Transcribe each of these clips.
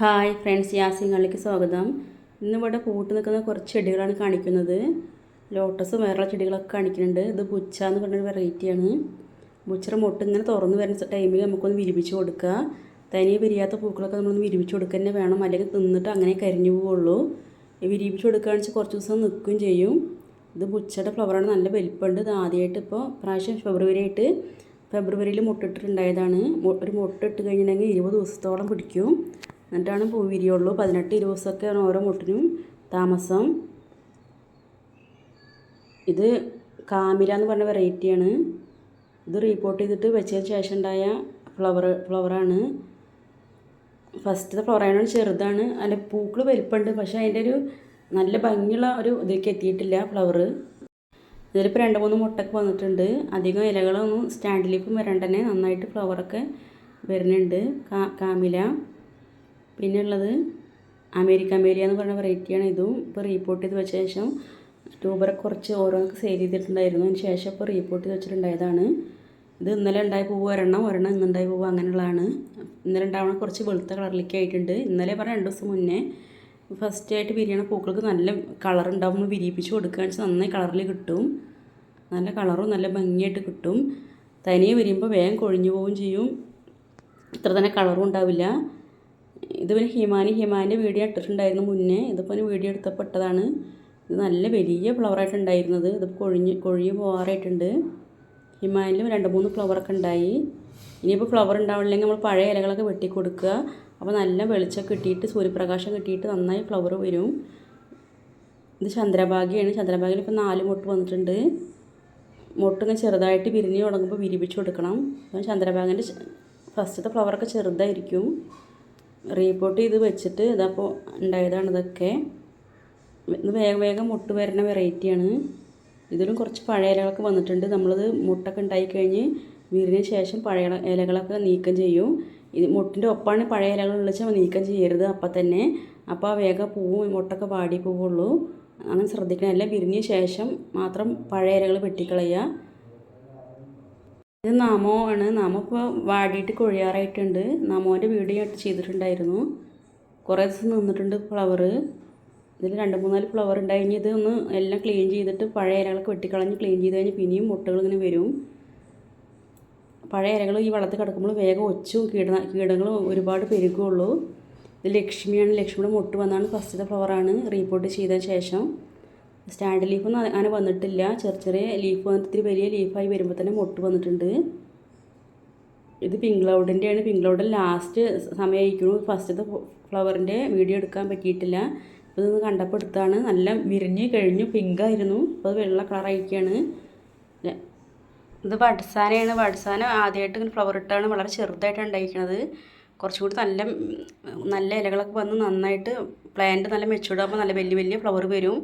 Hi friends യാസിങ്ങളിലേക്ക് സ്വാഗതം. ഇന്നിവിടെ പൂട്ട് നിൽക്കുന്ന കുറച്ച് ചെടികളാണ് കാണിക്കുന്നത്. ലോട്ടസും വേറെ ചെടികളൊക്കെ കാണിക്കുന്നുണ്ട്. ഇത് ബുച്ച എന്ന് പറഞ്ഞൊരു വെറൈറ്റിയാണ് ബുച്ചറ മുട്ട ഇങ്ങനെ തുറന്ന് വരുന്ന ടൈമിൽ നമുക്കൊന്ന് വിരിപ്പിച്ച് കൊടുക്കുക. തനിയെ വിരിയാത്ത പൂക്കളൊക്കെ നമ്മളൊന്ന് വിരിപ്പിച്ച് കൊടുക്കുക തന്നെ വേണം. അല്ലെങ്കിൽ തിന്നിട്ട് അങ്ങനെ കരിഞ്ഞു പോവുള്ളൂ. വിരിപ്പിച്ച് കൊടുക്കുകയാണെന്ന് വെച്ചാൽ കുറച്ച് ദിവസം നിൽക്കുകയും ചെയ്യും. ഇത് ബുച്ചയുടെ ഫ്ലവറാണ് നല്ല വലിപ്പമുണ്ട്. ഇത് ആദ്യമായിട്ട് ഇപ്പോൾ പ്രാവശ്യം ഫെബ്രുവരി ആയിട്ട് ഫെബ്രുവരിയിൽ മുട്ടിട്ടുണ്ടായതാണ് ഒരു മുട്ടിട്ട് കഴിഞ്ഞിട്ടുണ്ടെങ്കിൽ ഇരുപത് ദിവസത്തോളം പിടിക്കും. എന്നിട്ടാണ് പൂ വിരിയുള്ളൂ. പതിനെട്ട് ഇരുപത് ദിവസമൊക്കെയാണ് ഓരോ മുട്ടിനും താമസം. ഇത് കാമില എന്ന് പറഞ്ഞ വെറൈറ്റിയാണ് ഇത് റീപോർട്ട് ചെയ്തിട്ട് വെച്ചതിന് ശേഷം ഉണ്ടായ ഫ്ലവർ ഫ്ലവറാണ് ഫസ്റ്റത്തെ ഫ്ലവറാണ് ചെറുതാണ്. അതിന്റെ പൂക്കൾ വലിപ്പമുണ്ട്. പക്ഷേ അതിന്റെ ഒരു നല്ല ഭംഗിയുള്ള ഒരു ഇതിലേക്ക് എത്തിയിട്ടില്ല ഫ്ലവർ ഇതിലിപ്പോൾ രണ്ട് മൂന്ന് മുട്ടൊക്കെ വന്നിട്ടുണ്ട്. അധികം ഇലകളൊന്നും സ്റ്റാൻഡിലേക്കും വരാണ്ട് തന്നെ നന്നായിട്ട് ഫ്ലവറൊക്കെ വരുന്നുണ്ട്. കാമില. പിന്നെ ഉള്ളത് അമേരിക്ക മേലിയ എന്ന് പറഞ്ഞ വെറൈറ്റിയാണ് ഇതും ഇപ്പോൾ റീപോർട്ട് ചെയ്ത് വെച്ച ശേഷം ട്യൂബറെ കുറച്ച് ഓരോന്നൊക്കെ സെയിൽ ചെയ്തിട്ടുണ്ടായിരുന്നു. അതിന് ശേഷം ഇപ്പോൾ റീപോർട്ട് ചെയ്ത് വെച്ചിട്ടുണ്ടായതാണ്. ഇത് ഇന്നലെ ഉണ്ടായ പൂവ് ഒരെണ്ണം ഒരെണ്ണം ഇന്നുണ്ടായ പൂവ് അങ്ങനെയുള്ളതാണ്. ഇന്നലെ ഉണ്ടാവണ കുറച്ച് വെളുത്ത കളറിലേക്ക് ആയിട്ടുണ്ട്. ഇന്നലെ പറഞ്ഞ രണ്ട് ദിവസം മുന്നേ ഫസ്റ്റ് ആയിട്ട് വിരിയണ പൂക്കൾക്ക് നല്ല കളർ ഉണ്ടാവും വിരിയിപ്പിച്ച് കൊടുക്കുകയാണെന്ന് വെച്ചാൽ നന്നായി കളറിൽ കിട്ടും. നല്ല കളറും നല്ല ഭംഗിയായിട്ട് കിട്ടും. തനിയെ വിരിയുമ്പോൾ വേഗം കൊഴിഞ്ഞു പോവുകയും ചെയ്യും. ഇത്ര തന്നെ കളറും ഉണ്ടാവില്ല. ഇത് പിന്നെ ഹിമാനി ഹിമാന്റെ വീഡിയോ ഇട്ടിട്ടുണ്ടായിരുന്നു മുന്നേ. ഇതിപ്പോൾ വീഡിയോ എടുത്തപ്പോൾ ഇട്ടതാണ് ഇത് നല്ല വലിയ ഫ്ലവറായിട്ടുണ്ടായിരുന്നത് ഇത് കൊഴിഞ്ഞ് കൊഴിഞ്ഞ് പോകാറായിട്ടുണ്ട്. ഹിമാനിലും രണ്ട് മൂന്ന് ഫ്ലവറൊക്കെ ഉണ്ടായി. ഇനിയിപ്പോൾ ഫ്ലവർ ഉണ്ടാവില്ലെങ്കിൽ നമ്മൾ പഴയ ഇലകളൊക്കെ വെട്ടി കൊടുക്കുക അപ്പോൾ നല്ല വെളിച്ചം കിട്ടിയിട്ട് സൂര്യപ്രകാശം കിട്ടിയിട്ട് നന്നായി ഫ്ലവർ വരും. ഇത് ചന്ദ്രഭാഗ്യമാണ് ചന്ദ്രഭാഗ്യയിൽ ഇപ്പോൾ നാല് മുട്ട് വന്നിട്ടുണ്ട്. മുട്ടിങ്ങനെ ചെറുതായിട്ട് വിരിഞ്ഞ് തുടങ്ങുമ്പോൾ വിരിപ്പിച്ച് കൊടുക്കണം. ചന്ദ്രഭാഗന്റെ ഫസ്റ്റത്തെ ഫ്ലവറൊക്കെ ചെറുതായിരിക്കും. റീപോർട്ട് ചെയ്ത് വെച്ചിട്ട് ഇതപ്പോൾ ഉണ്ടായതാണ് ഇതൊക്കെ. ഇത് വേഗം വേഗം മുട്ട് വരുന്ന വെറൈറ്റിയാണ് ഇതിലും കുറച്ച് പഴയ ഇലകളൊക്കെ വന്നിട്ടുണ്ട്. നമ്മളിത് മുട്ടൊക്കെ ഉണ്ടായിക്കഴിഞ്ഞ് വിരിഞ്ഞ ശേഷം പഴയ ഇലകളൊക്കെ നീക്കം ചെയ്യും. ഇത് മുട്ടിന്റെ ഒപ്പമാണ് പഴയ ഇലകൾ വിളിച്ച് നീക്കം ചെയ്യരുത് അപ്പം തന്നെ. അപ്പോൾ ആ വേഗം പൂവും മുട്ടൊക്കെ വാടി പോവുള്ളൂ. അങ്ങനെ ശ്രദ്ധിക്കണം. എല്ലാം വിരിഞ്ഞ ശേഷം മാത്രം പഴയ ഇലകൾ വെട്ടിക്കളയുക. ഇത് നാമോ ആണ്. നാമോ ഇപ്പോൾ വാടിയിട്ട് കൊഴിയാറായിട്ടുണ്ട്. നാമോന്റെ വീഡിയോ ആയിട്ട് ചെയ്തിട്ടുണ്ടായിരുന്നു. കുറേ ദിവസം നിന്നിട്ടുണ്ട് ഫ്ലവർ ഇതിൽ രണ്ട് മൂന്നാൽ ഫ്ലവർ ഉണ്ടായി. ഇത് ഒന്ന് എല്ലാം ക്ലീൻ ചെയ്തിട്ട് പഴയ ഇലകളൊക്കെ വെട്ടിക്കളഞ്ഞ് ക്ലീൻ ചെയ്ത് കഴിഞ്ഞ് പിന്നെയും മുട്ടകൾ ഇങ്ങനെ വരും. പഴയ ഇലകൾ ഈ വെള്ളത്തിൽ കിടക്കുമ്പോൾ വേഗം ഒച്ചും കീട കീടങ്ങളും ഒരുപാട് പെരുകുള്ളൂ ഇത് ലക്ഷ്മിയാണ്. ലക്ഷ്മിയുടെ മുട്ട് വന്നാണ് ഫസ്റ്റത്തെ ഫ്ലവറാണ് റീപോർട്ട് ചെയ്ത ശേഷം സ്റ്റാൻഡ് ലീഫൊന്നും അങ്ങനെ വന്നിട്ടില്ല. ചെറിയ ചെറിയ ലീഫ് വന്നിട്ട് ഇത്തിരി വലിയ ലീഫായി വരുമ്പോൾ തന്നെ മുട്ട് വന്നിട്ടുണ്ട്. ഇത് പിങ്ക് ക്ലൗഡിന്റെയാണ് പിങ്ക് ക്ലൗഡ് ലാസ്റ്റ് സമയമായിരിക്കുന്നു ഫസ്റ്റത്തെ ഫ്ലവറിന്റെ വീഡിയോ എടുക്കാൻ പറ്റിയിട്ടില്ല. അപ്പോൾ ഇതൊന്ന് കണ്ടപ്പോൾ എടുത്താണ്. നല്ല വിരിഞ്ഞ് കഴിഞ്ഞു. പിങ്ക് ആയിരുന്നു. അപ്പോൾ വെള്ള കളറായിരിക്കുകയാണ് ഇത് വടസാനയാണ്. വടസാന ആദ്യമായിട്ട് ഇങ്ങനെ ഫ്ലവർ ഇട്ടാണ് വളരെ ചെറുതായിട്ടാണ് ഉണ്ടായിരിക്കുന്നത് കുറച്ചുകൂടി നല്ല നല്ല ഇലകളൊക്കെ വന്ന് നന്നായിട്ട് പ്ലാന്റ് നല്ല മെച്ചൂർഡ് ആകുമ്പോൾ നല്ല വലിയ വലിയ ഫ്ലവർ വരും.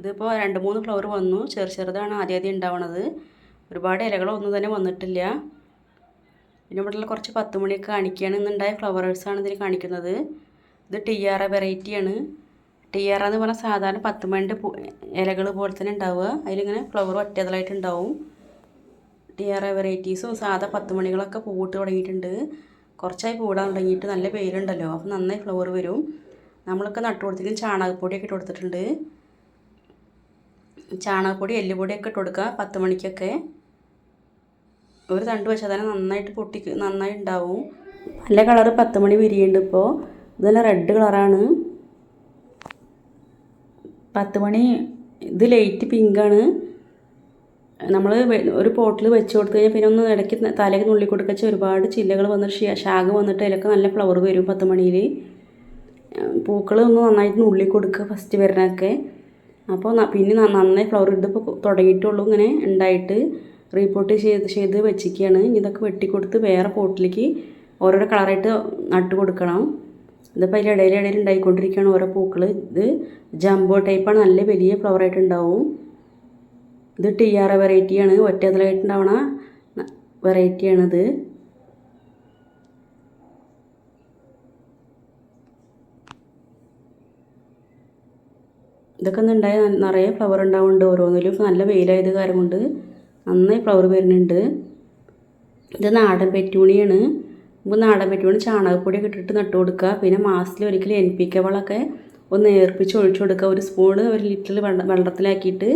ഇതിപ്പോൾ രണ്ട് മൂന്ന് ഫ്ലവർ വന്നു. ചെറു ചെറുതാണ് ആദ്യം ആദ്യം ഉണ്ടാവണത്. ഒരുപാട് ഇലകളൊന്നും തന്നെ വന്നിട്ടില്ല. പിന്നെ ഇവിടെയുള്ള കുറച്ച് പത്ത് മണിയൊക്കെ കാണിക്കുകയാണ് ഇന്നുണ്ടായ ഫ്ലവേഴ്സാണ് ഇതിൽ കാണിക്കുന്നത്. ഇത് ടിയാറ വെറൈറ്റിയാണ് ടിയാറ എന്ന് പറഞ്ഞാൽ സാധാരണ പത്ത് മണിന്റെ ഇലകൾ പോലെ തന്നെ ഉണ്ടാവുക. അതിലിങ്ങനെ ഫ്ലവർ ഒറ്റതലായിട്ട് ഉണ്ടാവും. ടിയാറ വെറൈറ്റീസും സാധാ പത്ത് മണികളൊക്കെ പൂട്ട് തുടങ്ങിയിട്ടുണ്ട്. കുറച്ചായി പൂടാൻ തുടങ്ങിയിട്ട് നല്ല പേരുണ്ടല്ലോ. അപ്പോൾ നന്നായി ഫ്ലവർ വരും. നമ്മളൊക്കെ നട്ടു കൊടുത്തിട്ട് ചാണകപ്പൊടിയൊക്കെ ഇട്ട് കൊടുത്തിട്ടുണ്ട്. ചാണകപ്പൊടി എല്ലുപൊടിയൊക്കെ ഇട്ട് കൊടുക്കുക പത്ത് മണിക്കൊക്കെ. ഒരു തണ്ട് വെച്ചാൽ തന്നെ നന്നായിട്ട് പൊട്ടി നന്നായി ഉണ്ടാവും. നല്ല കളറ് പത്ത് മണി വിരിയുന്നുണ്ട് ഇപ്പോൾ. ഇതെല്ലാം റെഡ് കളറാണ് പത്ത് മണി ഇത് ലൈറ്റ് പിങ്കാണ് നമ്മൾ ഒരു പോട്ടിൽ വെച്ച് കൊടുത്തു കഴിഞ്ഞാൽ പിന്നെ ഒന്ന് ഇടയ്ക്ക് തലയ്ക്ക് നുള്ളി കൊടുക്കച്ച ഒരുപാട് ചില്ലകൾ വന്നിട്ട് ശാഖ വന്നിട്ട് അതിലൊക്കെ നല്ല ഫ്ലവർ വരും പത്ത് മണിയിൽ പൂക്കൾ ഒന്ന് നന്നായിട്ട് നുള്ളി കൊടുക്കുക ഫസ്റ്റ് വരുന്നതൊക്കെ അപ്പോൾ പിന്നെ നന്നായി ഫ്ലവർ ഇതിപ്പോൾ തുടങ്ങിയിട്ടുള്ളൂ. ഇങ്ങനെ ഉണ്ടായിട്ട് റീപോട്ട് ചെയ്ത് ചെയ്ത് വെച്ചിരിക്കുകയാണ് ഇതൊക്കെ വെട്ടിക്കൊടുത്ത് വേറെ പോട്ടിലേക്ക് ഓരോരോ കളറായിട്ട് നട്ട് കൊടുക്കണം. ഇതിപ്പോൾ അതിൽ ഇടയിൽ ഇടയിൽ ഉണ്ടായിക്കൊണ്ടിരിക്കുകയാണ് ഓരോ പൂക്കൾ. ഇത് ജംബോ ടൈപ്പാണ് നല്ല വലിയ ഫ്ലവറായിട്ട് ഉണ്ടാവും. ഇത് ടി ആർ വെറൈറ്റിയാണ് ഒറ്റതിലായിട്ടുണ്ടാവണ വെറൈറ്റിയാണിത് ഇതൊക്കെ ഉണ്ടായ നിറയെ ഫ്ലവർ ഉണ്ടാവുന്നുണ്ട്. ഓരോന്നിലും നല്ല വെയിലായത് കാരണം കൊണ്ട് നന്നായി ഫ്ലവർ വരുന്നുണ്ട്. ഇത് നാടൻ പെറ്റൂണിയാണ്. നമുക്ക് നാടൻ പെറ്റൂണി ചാണകപ്പൊടിയൊക്കെ ഇട്ടിട്ട് നട്ടു കൊടുക്കുക. പിന്നെ മാസത്തിൽ ഒരിക്കലും എൻ പി കെ വളമൊക്കെ ഒന്ന് ഏർപ്പിച്ച് ഒഴിച്ചു കൊടുക്കുക. ഒരു സ്പൂണ് ഒരു ലിറ്ററിൽ വെള്ള വെള്ളത്തിലാക്കിയിട്ട്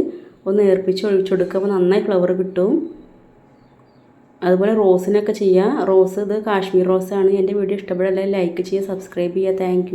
ഒന്ന് ഏർപ്പിച്ച് ഒഴിച്ചു കൊടുക്കുക. അപ്പോൾ നന്നായി ഫ്ലവർ കിട്ടും. അതുപോലെ റോസിനൊക്കെ ചെയ്യുക. റോസ് ഇത് കാശ്മീർ റോസാണ്. എന്റെ വീഡിയോ ഇഷ്ടപ്പെടല്ലേ ലൈക്ക് ചെയ്യുക സബ്സ്ക്രൈബ് ചെയ്യുക. താങ്ക്